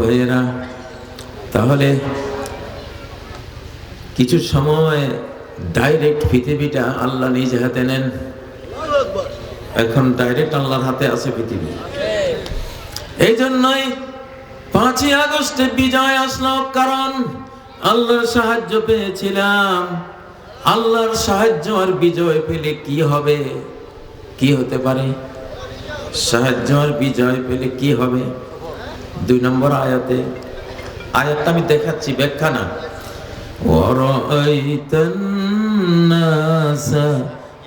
ভাইয়েরা, তাহলে কিছু সময় ডাইরেক্ট পৃথিবীটা আল্লাহ নিজ হাতে নেন। এখন ডাইরেক্ট আল্লাহর হাতে আছে পৃথিবী। এই জন্যই পাঁচই আগস্টে বিজয় আসলো, কারণ আল্লাহর সাহায্য পেয়েছিলাম। আল্লাহর সাহায্য আর বিজয় পেলে কি হবে? কি হতে পারে? সাহায্য আর বিজয় পেলে কি হবে? দুই নম্বর আয়াতে আয়াতটা আমি দেখাচ্ছি ব্যাখ্যা না وَرَأَيْتَ النَّاسَ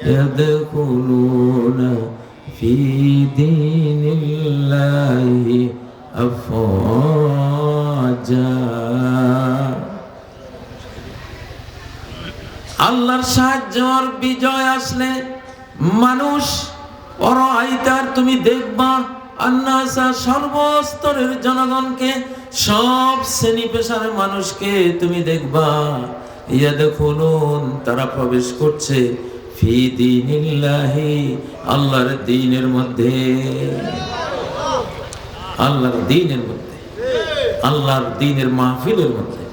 يَدْخُلُونَ فِي دِينِ اللَّهِ أَفْوَاجًا আল্লাহর সাহায্য আর বিজয় আসলে মানুষ অরাইতার তুমি দেখবা আন্নাসা সর্বস্তরের জনগণকে, সব শ্রেণি পেশার মানুষকে তুমি দেখবা। ইয়া দেখুন তারা প্রবেশ করছে ফি দিনিল্লাহি, আল্লাহর দিনের মধ্যে। আল্লাহর দিনের মধ্যে। আল্লাহর দিনের মাহফিলের মধ্যে।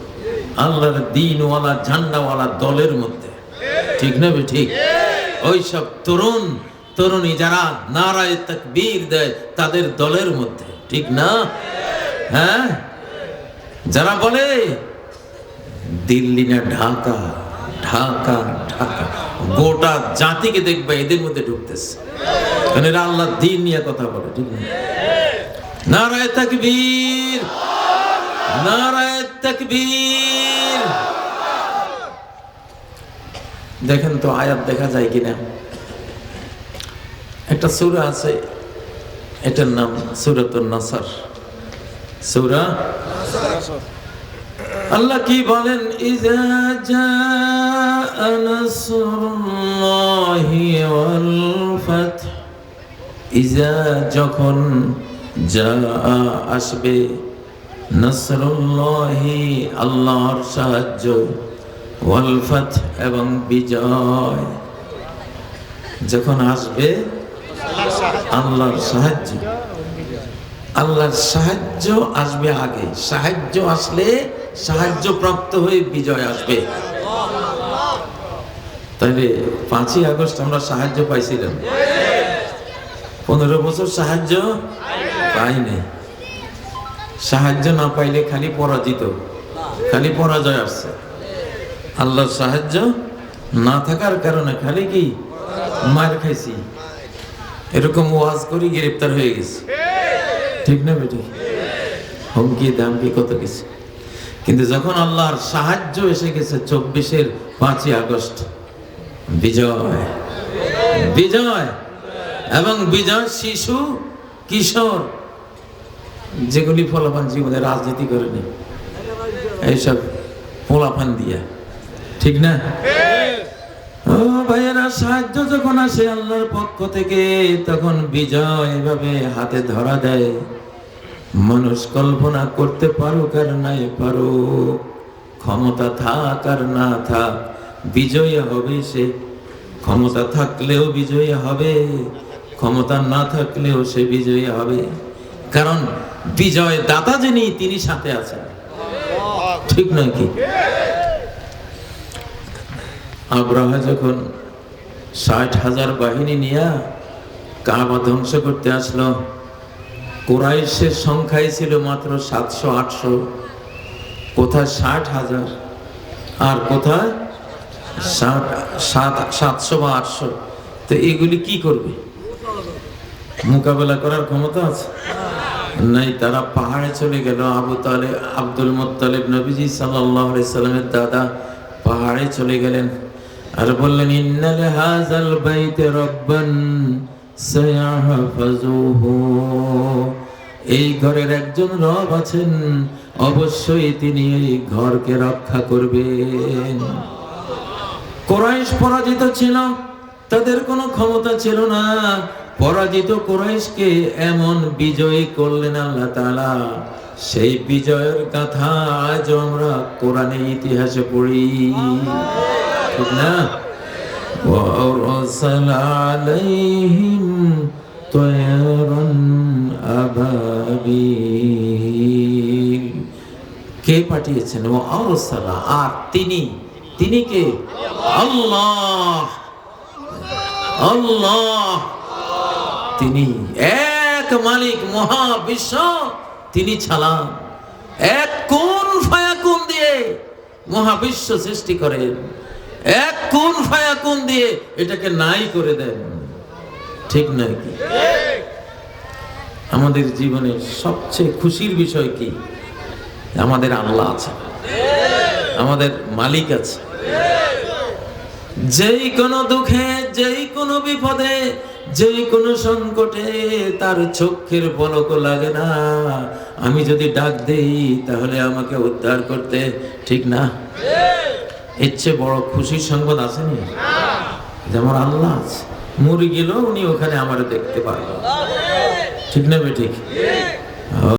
আল্লাহর দিনওয়ালা ঝান্ডাওয়ালা দলের মধ্যে। ঠিক না ঠিক? ওই সব তরুণ তরুণী যারা নারায় তাকবীর দেয় তাদের দলের মধ্যে, ঠিক না? হ্যাঁ? যারা বলে, দিল্লি না ঢাকা ঢাকা ঢাকা, গোটা জাতিকে দেখবে, এদের মধ্যে ঢুকতেছে। কারণ এরা আল্লাহ দিন নিয়ে কথা বলে, ঠিক না? নারায় তাকবীর নারায় তাকবীর। দেখেন তো আয়াত দেখা যায় কিনা? একটা সূরা আছে, এটার নাম সূরাতুন নাসর। সূরা? আল্লাহ কি বলেন? ইজা জাআ নাসরুল্লাহি ওয়াল ফাত ইজা যখন যা আসবে, নসরুল্লাহি, আল্লাহর সাহায্য ওয়াল ফাত এবং বিজয়। যখন আসবে আল্লাহর সাহায্য। আল্লাহর সাহায্য আসবে আগে। সাহায্য আসলে সাহায্য প্রাপ্ত হয়ে বিজয় আসবে। তাহলে পাঁচই আগস্ট আমরা সাহায্য পাইছিলাম। পনেরো বছর সাহায্য পাইনি। সাহায্য না পাইলে খালি পরাজিত। খালি পরাজয় আসছে। আল্লাহর সাহায্য না থাকার কারণে খালি কি মার খাইছি। এরকম ওয়াজ করি গ্রেপ্তার হয়ে গেছে। ঠিক না বেটি? হুমকি, দামকি কত কিছু। কিন্তু যখন আল্লাহর সাহায্য এসে গেছে চব্বিশের পাঁচই আগস্ট, বিজয় বিজয় এবং বিজয় শিশু, কিশোর, যেগুলি ফলাফান জীবনে রাজনীতি করেনি, এইসব পোলাপান দিয়া। ঠিক না? ও ভাইয়েরা, সাহায্য যখন আসে আল্লাহর পক্ষ থেকে, তখন বিজয় এভাবে হাতে ধরা দেয়। মানুষ কল্পনা করতে পারুক আর নাই পারুক, ক্ষমতা থাক আর না থাক, বিজয় হবে সে। ক্ষমতা থাকলেও বিজয়ী হবে, ক্ষমতা না থাকলেও সে বিজয়ী হবে। কারণ বিজয় দাতা যিনি, তিনি সাথে আছেন। ঠিক নয় কি? আব্রাহা যখন ষাট হাজার বাহিনী নিয়ে কাবা ধ্বংস করতে আসলো, কোরাইশের সংখ্যাই ছিল মাত্র সাতশো, আটশো, কোথায় ষাট হাজার আর কোথায় ষাট, সাত, সাতশো বা আটশো। তো এগুলি কি করবে? মোকাবেলা করার ক্ষমতা আছে? নাই, তারা পাহাড়ে চলে গেল। আবু তালে, আব্দুল মোত্তালেব নবীজি সাল্লাহ সাল্লামের দাদা পাহাড়ে চলে গেলেন। আর বললেন, ইন্নাল হাজাল বাইতে রব্বান সায়াহফাজুহু এই ঘরের একজন রব আছেন, অবশ্যই তিনি এই ঘরকে রক্ষা করবেন। কোরাইশ পরাজিত ছিল, তাদের কোনো ক্ষমতা ছিল না। পরাজিত কোরাইশকে এমন বিজয়ী করলেন আল্লাহ তাআলা। সেই বিজয়ের কথা আজ আমরা কোরআনে ইতিহাসে পড়ি। ঠিক না وأرسل عليهم طيرا أبابيل কে পাঠিয়েছেন ও আরসালা আর তিনি তিনি কে আল্লাহ আল্লাহ তিনি এক মালিক মহাবিশ্ব তিনি ছাড়া এক কোন ফায়াকুন দিয়ে মহাবিশ্ব সৃষ্টি করেন এক কোন ফায়াকুন দিয়ে এটাকে নাই করে দেন। ঠিক নয় কি? আমাদের জীবনের সবচেয়ে খুশির বিষয় কি? আমাদের আল্লাহ আছে। আমাদের মালিক আছে। যেই কোনো দুঃখে, যেই কোনো বিপদে, যেই কোনো সংকটে তার চোখের পলক লাগে না। আমি যদি ডাক দেই, তাহলে আমাকে উদ্ধার করতে ঠিক না? চেয়ে বড় খুশির সংবাদ আসেনি? যেমন আল্লাহ আছে। মরে গেলেও উনি ওখানে আমার দেখতে পারবেন। ঠিক না বে ঠিক